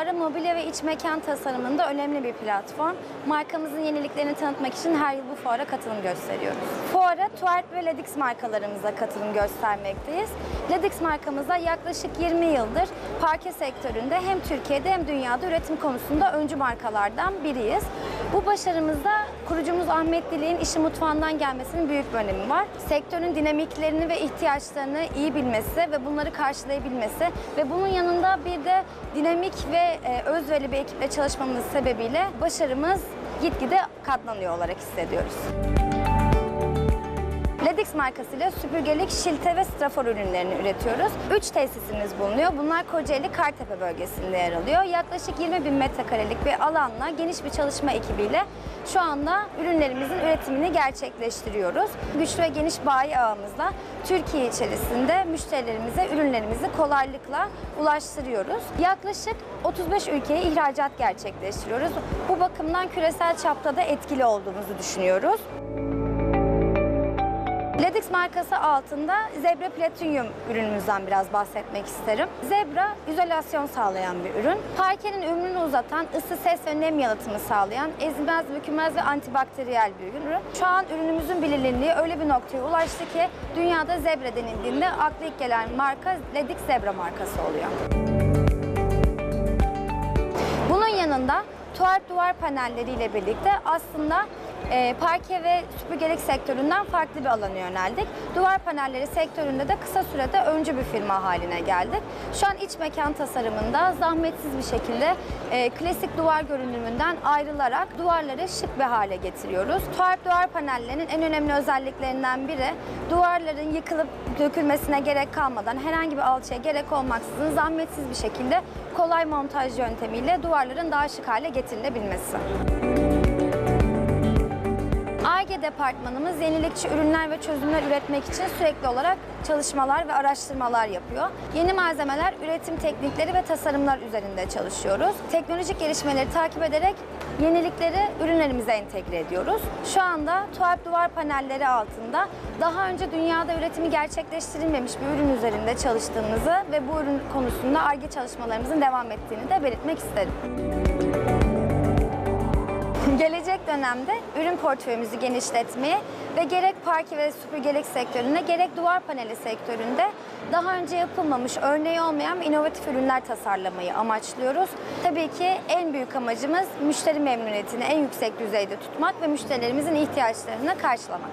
Fuarı mobilya ve iç mekan tasarımında önemli bir platform. Markamızın yeniliklerini tanıtmak için her yıl bu fuara katılım gösteriyoruz. Fuara Tuark ve Ledix markalarımıza katılım göstermekteyiz. Ledix markamızda yaklaşık 20 yıldır parke sektöründe hem Türkiye'de hem dünyada üretim konusunda öncü markalardan biriyiz. Bu başarımızda kurucumuz Ahmet Dilik'in işi mutfağından gelmesinin büyük bir önemi var. Sektörün dinamiklerini ve ihtiyaçlarını iyi bilmesi ve bunları karşılayabilmesi ve bunun yanında bir de dinamik ve e, özverili bir ekiple çalışmamız sebebiyle başarımız gitgide katlanıyor olarak hissediyoruz. Ledix markasıyla süpürgelik, şilte ve strafor ürünlerini üretiyoruz. Üç tesisimiz bulunuyor. Bunlar Kocaeli Kartepe bölgesinde yer alıyor. Yaklaşık 20 bin metrekarelik bir alanla geniş bir çalışma ekibiyle şu anda ürünlerimizin üretimini gerçekleştiriyoruz. Güçlü ve geniş bayi ağımızla Türkiye içerisinde müşterilerimize ürünlerimizi kolaylıkla ulaştırıyoruz. Yaklaşık 35 ülkeye ihracat gerçekleştiriyoruz. Bu bakımdan küresel çapta da etkili olduğumuzu düşünüyoruz. Ledix markası altında Zebra Platinum ürünümüzden biraz bahsetmek isterim. Zebra izolasyon sağlayan bir ürün. Parkenin ömrünü uzatan, ısı, ses ve nem yalıtımı sağlayan, ezilmez, bükülmez ve antibakteriyel bir ürün. Şu an ürünümüzün bilinirliği öyle bir noktaya ulaştı ki dünyada Zebra denildiğinde akla ilk gelen marka Ledix Zebra markası oluyor. Bunun yanında tuvalet duvar panelleriyle birlikte aslında e, parke ve süpürgelik sektöründen farklı bir alana yöneldik. Duvar panelleri sektöründe de kısa sürede öncü bir firma haline geldik. Şu an iç mekan tasarımında zahmetsiz bir şekilde e, klasik duvar görünümünden ayrılarak duvarları şık bir hale getiriyoruz. Tuvalet duvar panellerinin en önemli özelliklerinden biri duvarların yıkılıp dökülmesine gerek kalmadan herhangi bir alçıya gerek olmaksızın zahmetsiz bir şekilde kolay montaj yöntemiyle duvarların daha şık hale getirilebilmesi. Departmanımız yenilikçi ürünler ve çözümler üretmek için sürekli olarak çalışmalar ve araştırmalar yapıyor. Yeni malzemeler, üretim teknikleri ve tasarımlar üzerinde çalışıyoruz. Teknolojik gelişmeleri takip ederek yenilikleri ürünlerimize entegre ediyoruz. Şu anda tuhaf duvar panelleri altında daha önce dünyada üretimi gerçekleştirilmemiş bir ürün üzerinde çalıştığımızı ve bu ürün konusunda ARGE çalışmalarımızın devam ettiğini de belirtmek isterim. Dönemde ürün portföyümüzü genişletmeyi ve gerek parke ve süpürgelik sektöründe gerek duvar paneli sektöründe daha önce yapılmamış, örneği olmayan inovatif ürünler tasarlamayı amaçlıyoruz. Tabii ki en büyük amacımız müşteri memnuniyetini en yüksek düzeyde tutmak ve müşterilerimizin ihtiyaçlarını karşılamak.